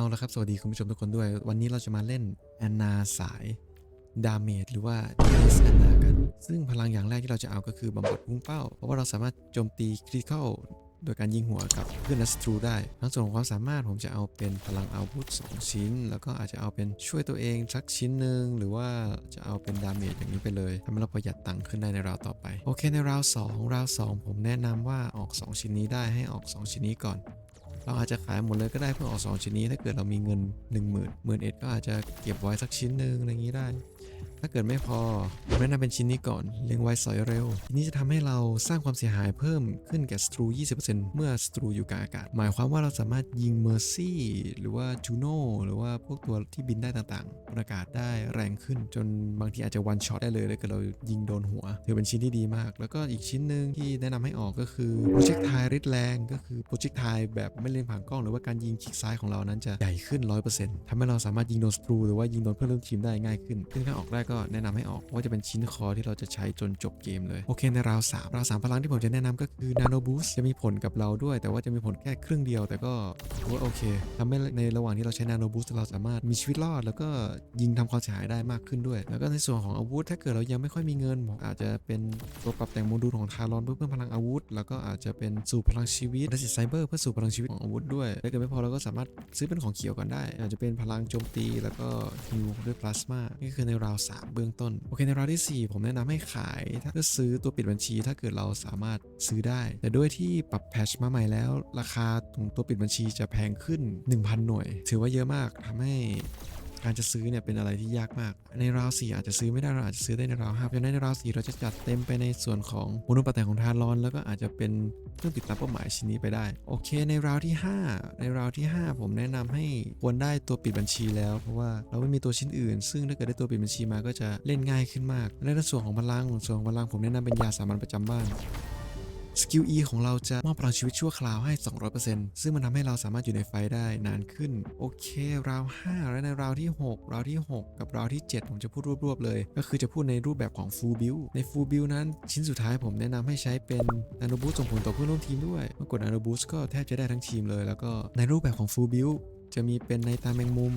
เอาละครับ สวัสดีคุณผู้ชมทุกคนด้วย วันนี้เราจะมาเล่นแอนนาสายดาเมจหรือว่า DPS แอนนากัน ซึ่งพลังอย่างแรกที่เราจะเอาก็คือบำบัดพุ่งเป้า เพราะว่าเราสามารถโจมตีคริติคอลโดยการยิงหัวกับเพื่อนนัสตรูได้ ทั้งส่วนของความสามารถผมจะเอาเป็นพลังอาวุธ 2 ชิ้น แล้วก็อาจจะเอาเป็นช่วยตัวเองสักชิ้นหนึ่งหรือว่าจะเอาเป็นดาเมจอย่างนี้ไปเลยทำให้เราประหยัดตังค์ขึ้นได้ในราวต่อไป โอเคในราว2ราว2 ผมแนะนำว่าออก 2 ชิ้นนี้ได้ให้ออก 2 ชิ้นนี้ก่อน เราอาจจะขายหมดเลยก็ได้เพื่อออก2ชิ้นนี้ถ้าเกิดเรามีเงิน 1 0 0 0 0 0 1 0 0 0 0ก็อาจจะเก็บไว้สักชิ้นหนึ่งอะไรอย่างนี้ได้ ถ้าเกิดไม่พอแนะนำเป็นชิ้นนี้ก่อนเล็งไวสอยเร็วทีนี้จะทำให้เราสร้างความเสียหายเพิ่มขึ้นแก่สตรู 20%เมื่อสตรูอยู่กลางอากาศ หมายความว่าเราสามารถยิงเมอร์ซี่หรือว่าจูโน่หรือว่าพวกตัวที่บินได้ต่างๆบนอากาศได้แรงขึ้น จนบางทีอาจจะวันช็อตได้เลยถ้าเกิดเรายิงโดนหัว ถือเป็นชิ้นที่ดีมาก แล้วก็อีกชิ้นหนึ่งที่แนะนำให้ออกก็คือโปรเจกต์ไทริดแรงก็คือโปรเจกต์ไทแบบไม่เล็งผ่านกล้องหรือว่าการยิงคลิกซ้ายของเรานั้นจะใหญ่ขึ้น 100%ทำให้เราสามารถยิงโดนสตรูหรือว่ายิงโดนเพื่อนร่วมทีมได้ง่ายขึ้นซึ่งถ้าออกได้ก็แนะนำให้ออกว่าจะเป็นชิ้นคอที่เราจะใช้จนจบเกมเลยโอเคในราวสามราวสามพลังที่ผมจะแนะนำก็คือนาโนบูสจะมีผลกับเราด้วย แต่ว่าจะมีผลแค่ครึ่งเดียว แต่ก็ถือว่าโอเคทำให้ในระหว่างที่เราใช้นาโนบูสเราสามารถมีชีวิตรอด แล้วก็ยิงทำความเสียหายได้มากขึ้นด้วย แล้วก็ในส่วนของอาวุธ ถ้าเกิดเรายังไม่ค่อยมีเงินผมอาจจะเป็นตัวปรับแต่งโมดูลของทารอนเพื่อเพิ่มพลังอาวุธ แล้วก็อาจจะเป็นสูบพลังชีวิตและสิไซเบอร์เพื่อสูบพลังชีวิตของอาวุธด้วยถ้าเกิดไม่พอเราก็สามารถซื้อเป็นของเขียวก่อนได้ อาจจะเป็นพลังโจมตีแล้วก็ฮิวด้วยพลาสมานี่คือในราวสา3 เบื้องต้น โอเคในราวที่สี่ผมแนะนำให้ขาย ถ้าจะซื้อตัวปิดบัญชี ถ้าเกิดเราสามารถซื้อได้ แต่ด้วยที่ปรับแพชมาใหม่แล้ว ราคาของตัวปิดบัญชีจะแพงขึ้น 1,000 หน่วย ถือว่าเยอะมากทำให้ การจะซื้อเนี่ยเป็นอะไรที่ยากมาก ในราวสี่อาจจะซื้อไม่ได้เราอาจจะซื้อได้ในราวห้าเพราะฉะนั้นในราวสี่เราจะจัดเต็มไปในส่วนของมนูปแต่งของทารอน แล้วก็อาจจะเป็นเครื่องติดตามเป้าหมายชิ้นนี้ไปได้ โอเค ในราวที่ 5 ในราวที่ 5 ผมแนะนำให้ควรได้ตัวปิดบัญชีแล้ว เพราะว่าเราไม่มีตัวชิ้นอื่น ซึ่งถ้าเกิดได้ตัวปิดบัญชีมาก็จะเล่นง่ายขึ้นมาก ในส่วนของพลังส่วนของพลังผมแนะนำเป็นยาสามัญประจำบ้าน สกิล E ของเราจะมอบพลังชีวิตชั่วคราวให้ 200%ซึ่งมันทำให้เราสามารถอยู่ในไฟได้นานขึ้น โอเค ราว 5 และในราวที่ 6 ราวที่ 6 กับราวที่ 7 ผมจะพูดรวบๆเลย ก็คือจะพูดในรูปแบบของ Full Build ใน Full Build นั้น ชิ้นสุดท้ายผมแนะนำให้ใช้เป็น Nano Boost ส่งผลต่อเพื่อนร่วมทีมด้วยเมื่อกด Nano Boost ก็แทบจะได้ทั้งทีมเลย แล้วก็ในรูปแบบของ Full Build จะมีเป็นในตาแมงมุม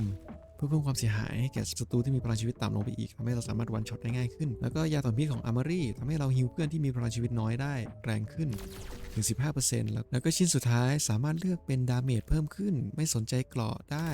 เพื่อเพิ่มความเสียหายให้แก่ศัตรูที่มีพลังชีวิตต่ำลงไปอีกทำให้เราสามารถวันช็อตได้ง่ายขึ้น แล้วก็ยาต่อพิษของอาร์มารี่ทำให้เราฮิวเพื่อนที่มีพลังชีวิตน้อยได้แรงขึ้นถึง 15%แล้วแล้วก็ชิ้นสุดท้ายสามารถเลือกเป็นดาเมจเพิ่มขึ้น ไม่สนใจเกราะได้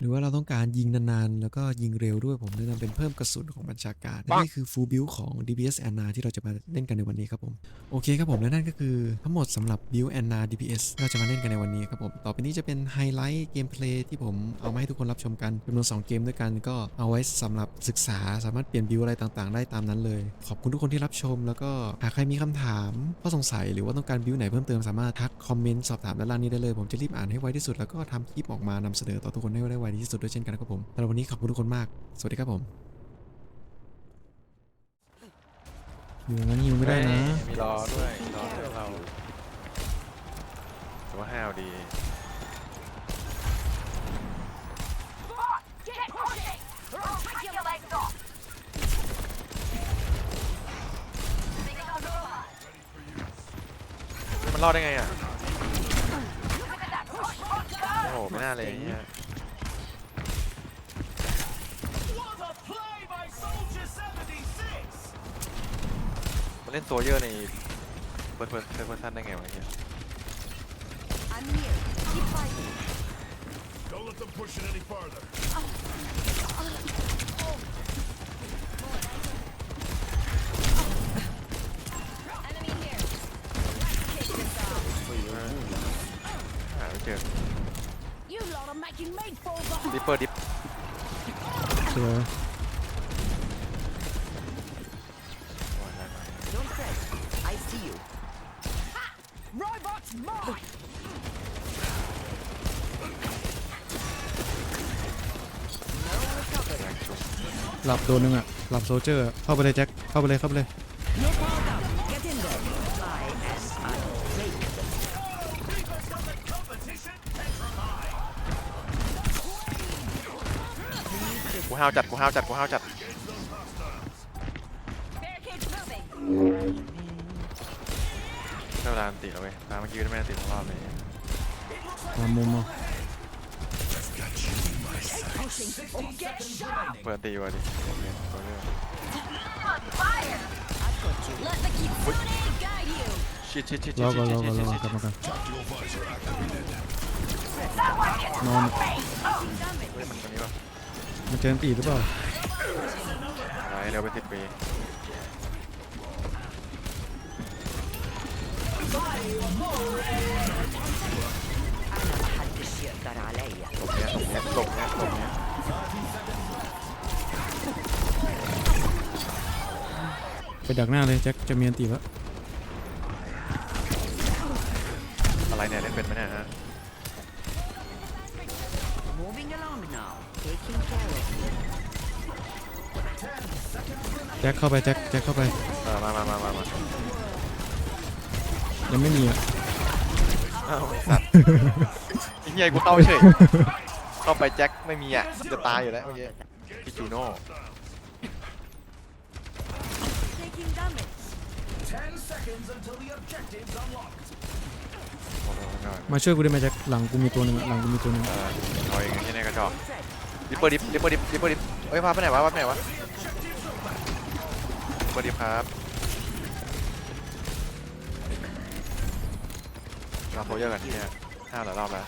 หรือว่าเราต้องการยิงนานๆ แล้วก็ยิงเร็วด้วยผมแนะนำเป็นเพิ่มกระสุนของบัญชาการและนี่คือ full build ของ DPS Anna ที่เราจะมาเล่นกันในวันนี้ครับผม โอเคครับผมและนั่นก็คือทั้งหมดสำหรับ build Anna DPS ที่เราจะมาเล่นกันในวันนี้ครับผม ต่อไปนี้จะเป็นไฮไลท์เกมเพลย์ที่ผมเอามาให้ทุกคนรับชมกันจำนวน2เกมด้วยกันก็เอาไว้สำหรับศึกษาสามารถเปลี่ยนบิวอะไรต่างๆ ได้ตามนั้นเลย ขอบคุณทุกคนที่รับชม แล้วก็หากใครมีคำถามข้อสงสัยหรือว่าต้องการบิวไหนเพิ่มเติมสามารถทักคอมเมนต์สอบถามด้านล่างนี้ได้เลย ผมจะรีบอ่านให้ไวที่สุดแล้วก็ทำคลิปออกมานำเสนอต่อทุกคนให้ได้ไวดีที่สุดด้วยเช่นกันครับผมสำหรับวันนี้ขอบคุณทุกคนมาก สวัสดีครับผมอยู่งั้นยิวไม่ได้นะ มีรอด้วยรอด้วยเราแต่ว่าห้าวดี มันรอดได้ไงอะ โอ้โห ไม่น่าเลยเนี่ย เล่นโซเยอร์ในเบิร์ดเบิร์ดเบิร์ดทันได้ไงวะเนี่ย I'm here. Keep fighting. Don't let them push it any farther. Enemy here. Let's kick this off. หาไม่เจอ You lot are making me fall behind. ดิปเปอร์ดิปสวย Robots mine! หลับโดนนึงอะ หลับโซเจอร์อะเข้าไปเลยแจ็ค เข้าไปเลย เข้าไปเลย You're powered up. Get in there. Fly as I play. Competition petrified! กูห้าวจัดกูห้าวจัดกูห้าวจัด เวลาอันติแล้วเว้ยตามเมื่อกี้ไม่ได้อันติทั้งรอบเลยตามมุมเอา I've got you. Nothing. Oh, get shot. เปิดตีวะดิโอเคโซเยอร์ I've got you. Let the kitsune guide you. ชิดชิดชิดรชิอดก่อนชิดรอชิก่อนรอก่อนกลับดชิดมากันนอนเฮ้ยมันตัวนี้ป่ะมันเจอตีหรือเปล่าอะไรเร็วเป็นสิบปี เนี้ยหลบเนี้ยหลบเนี้ยหลบเนี้ยไปดักหน้าเลยแจ็คจะมีอันตีแล้วอะไรเนี่ยเล่นเป็นไหมเนี่ยฮะ Moving along now. Taking care of you. แจ็คเข้าไปแจ็คแจ็คเข้าไป เออมามามามามา ยังไม่มีอะอ้าวไอ้สัตว์ไอ้เหี้ยกูเข้าเฉย เข้าไปแจ็คไม่มีอะ จะตายอยู่แล้วเมื่อกี้พี่จูโน่ Taking damage. 10 seconds until the objective's unlocked. โอ้โหไม่ไหวมาช่วยกูได้ไหมแจ็คหลังกูมีตัวหนึงอะหลังกูมีตัวหนึงเออเอาเองที่นี่กระจอกดิปเปอร์ดิปดิปเปอร์ดิปดิปเปอร์ดิปเฮ้ยพาไปไหนวะพาไปไหนวะดิปเปอร์ดิปครับ ราโพเยอร์กันเนี่ยห้าหลายรอบแล้ว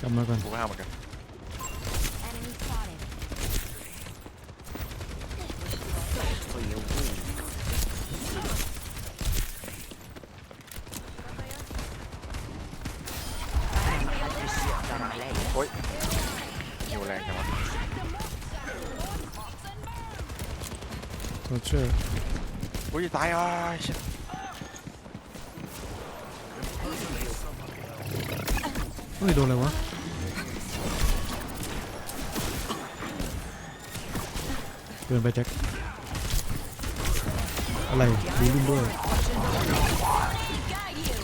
กลับมาก่อนกูก็ห้าเหมือนกัน Enemy spotted. For your wound. อุ้ยตายอะชิบเฮ้ยโดนอะไรวะเดินไปแจ็คอะไรดูรุ่นด้วย Guide you.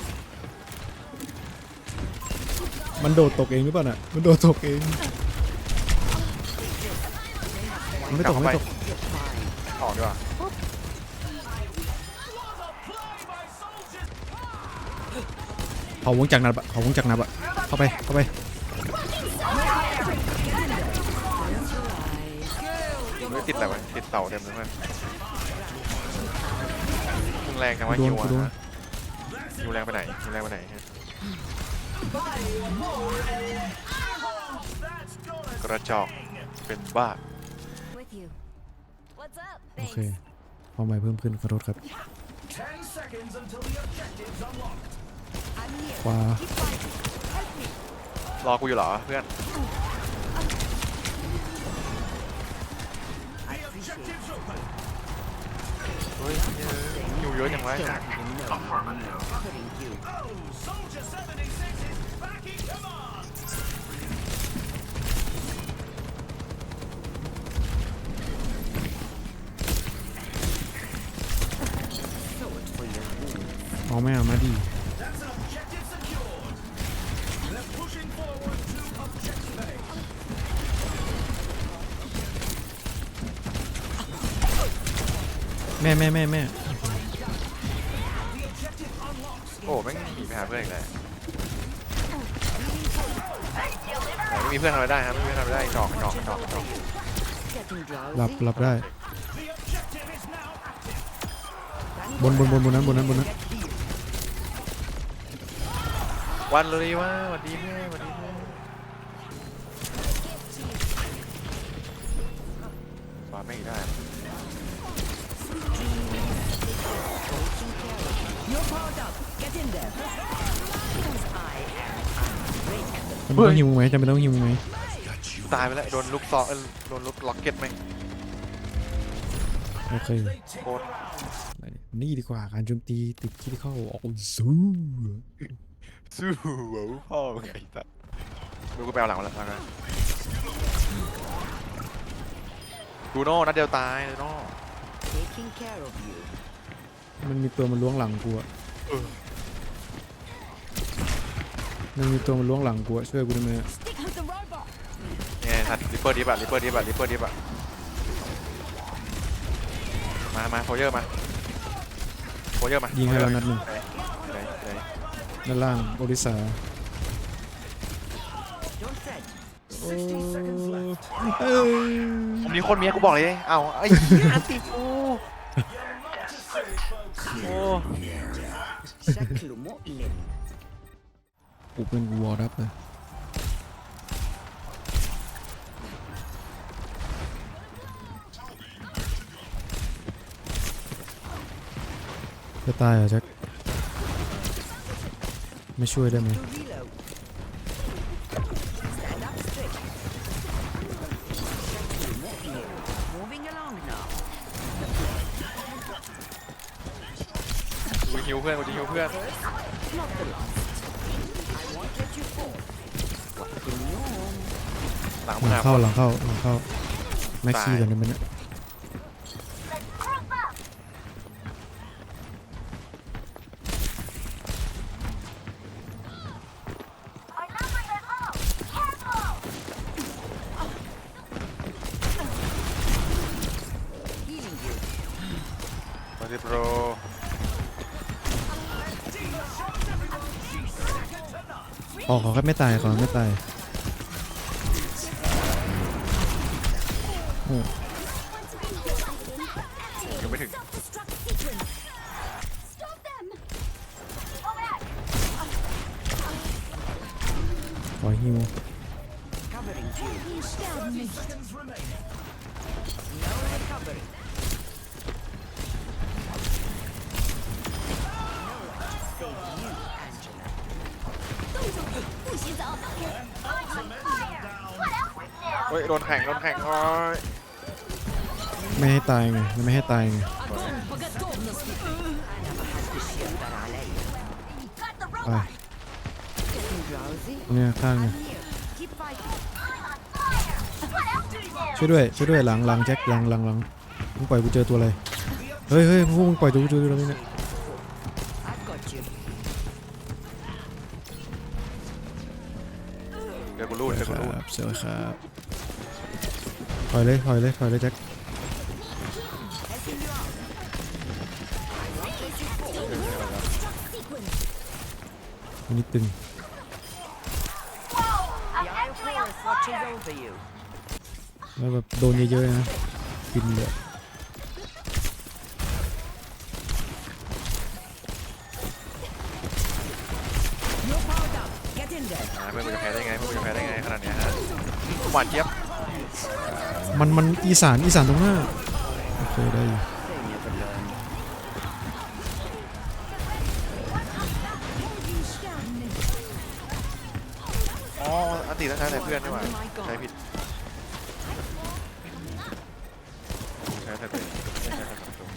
มันโดดตกเองหรือเปล่าน่ะมันโดดตกเองมันไม่ตกมันไม่ตกออกดีกว่า เผาวงจักรนับอะเผาวงจักรนับอะเข้าไปเข้าไปไม่ติดอะไรวะติดเต่าเต็มเลยเพื่อนมึงแรงจังวะโดนหิวกูโดนอะหิวแรงไปไหนหิวแรงไปไหนฮะกระจอกเป็นบ้า With you. What's up? โอเคความหมายเพิ่มขึ้นขอโทษครับ 10 seconds until the objective's unlocked. I'm here. ขวา Keep fighting. Help me. รอกูอยู่เหรอเพื่อน I appreciate it. Objective's open. เฮ้ยหิวเยอะจังวะ เอาแม่เอามาดี That's an objective secured. They're pushing forward to objective A. แม่แม่แม่แม่ The objective unlocks. โอ้แม่งหนีไปหาเพื่อนอีกแล้วไม่มีเพื่อนทำอะไรได้ครับไม่มีเพื่อนทำอะไรได้จอกจอกจอกจอก Getting หลับ drowsy. หลับได้ The objective is now active. บนบนบนบนนั้นบนนั้นบนนั้น วันเลยว่าวันดีเพื่อนวันดีเพื่อนสอนไม่ได้ You're powered up. Get in there. Because I am unbreakable. จำเป็นต้องหิวมึงไหมจำเป็นต้องหิวมึงไหมตายไปแล้วโดนลูกซองเอ้ยโดนลูกล็อกเก็ตไหมงโอเคโคตร นี่ดีกว่าการโจมตีติดคิดเข้าออกสู้ สู้เว้พ่อมึงไอ้สัสดูกูไปเอาหลังมาแล้วนะดูโน่นัดเดียวตายเลยโน่ Taking care of you. มันมีตัวมันล้วงหลังกูอะมันมีตัวมันล้วงหลังกูอะช่วยกูได้ไหมอะ Stick with the robot. ไงสัตว์ริปเปอร์ดิบอะริปเปอร์ดิบอะริปเปอร์ดิบอะมามาโฟเยอร์มาโฟเยอร์มายิงให้เรานัดหนึ่ง ไหนไหนไหน ด้านล่างโอริสาเออผมมีคนเมียกูบอกเลย เอาไอ้เอันติกูกูเป็นวอร์ดับเลยจะตายเหรอแจ็ค ไม่ช่วยได้ไหมกูจะฮิวเพื่อนกูจะหิวเพื่อนหลังเข้าหลังเข้าหลังเข้าแม็กซี่กันเลยมันเนี่ย ออกขอแค่ไม่ตายขอไม่ตาย เฮ้ยโดนแข่งโดนแข่งเฮ้ยไม่ให้ตายไงไม่ให้ตายไงไปเนี่ยข้างเนี่ยช่วยด้วยช่วยด้วยหลังหลังแจ็คหลังหลังหลังมึงปล่อยกูเจอตัวอะไรเฮ้ยเฮ้ยพวกมึงปล่อยกูเจอตัวอะไรเนี่ยเดี๋ยวกูรูดเดี๋ยวกูรูดเสือครับ ปล่อยเลยปล่อยเลยปล่อยเลยแจ็คอันนี้ตึง แล้วแบบโดนเยอะๆนะบินเลย You're powered up. Get in there. อ่าเพื่อนจะแพ้ได้ไงเพื่อนจะแพ้ได้ไงขนาดนี้ฮะหวานเจี๊ยบ มันมันอีสานอีสานตรงหน้าโอเคได้อยู่ They never learn. อ๋ออันติต้องใช้แต่เพื่อนนี่หว่าใช้ผิดใช้แต่ตัวเองไม่ใช้แต่ตัว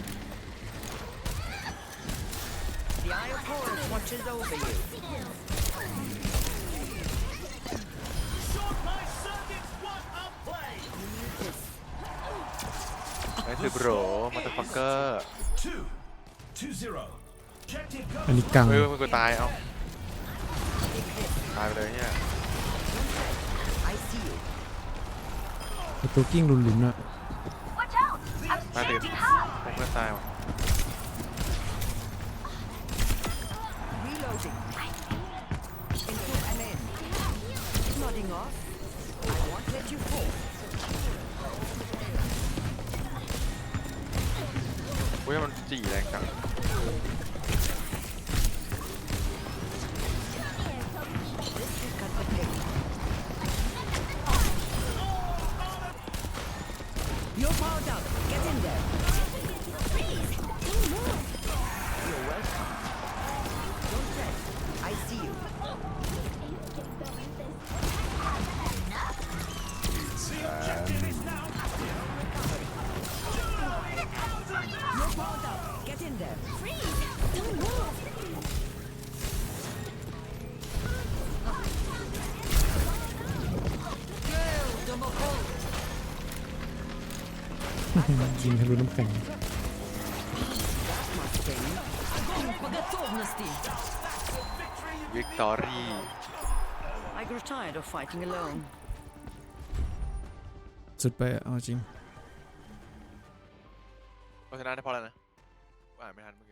The Eye of Horus watches over you. บรมาตอร์ฟักเกอร์ Two. Two zero. Objective อัน go. นี้กังเฮ้ยมึงกูตายเอาตายไปเลยเนี่ย I see you. ไอ้ตัวกิ้งหลุนๆน่ะตายติดผมเพื่อนตายว่ะ เว้ยมันจี่แรงจังยกเมาดับ ยิงทะลุน้ำแข็งวิกตอรี่ I grew tired of fighting alone. สุดไปเอาจริง เพราะฉะนั้นได้พอแล้วนะอ่านไม่ทันมื่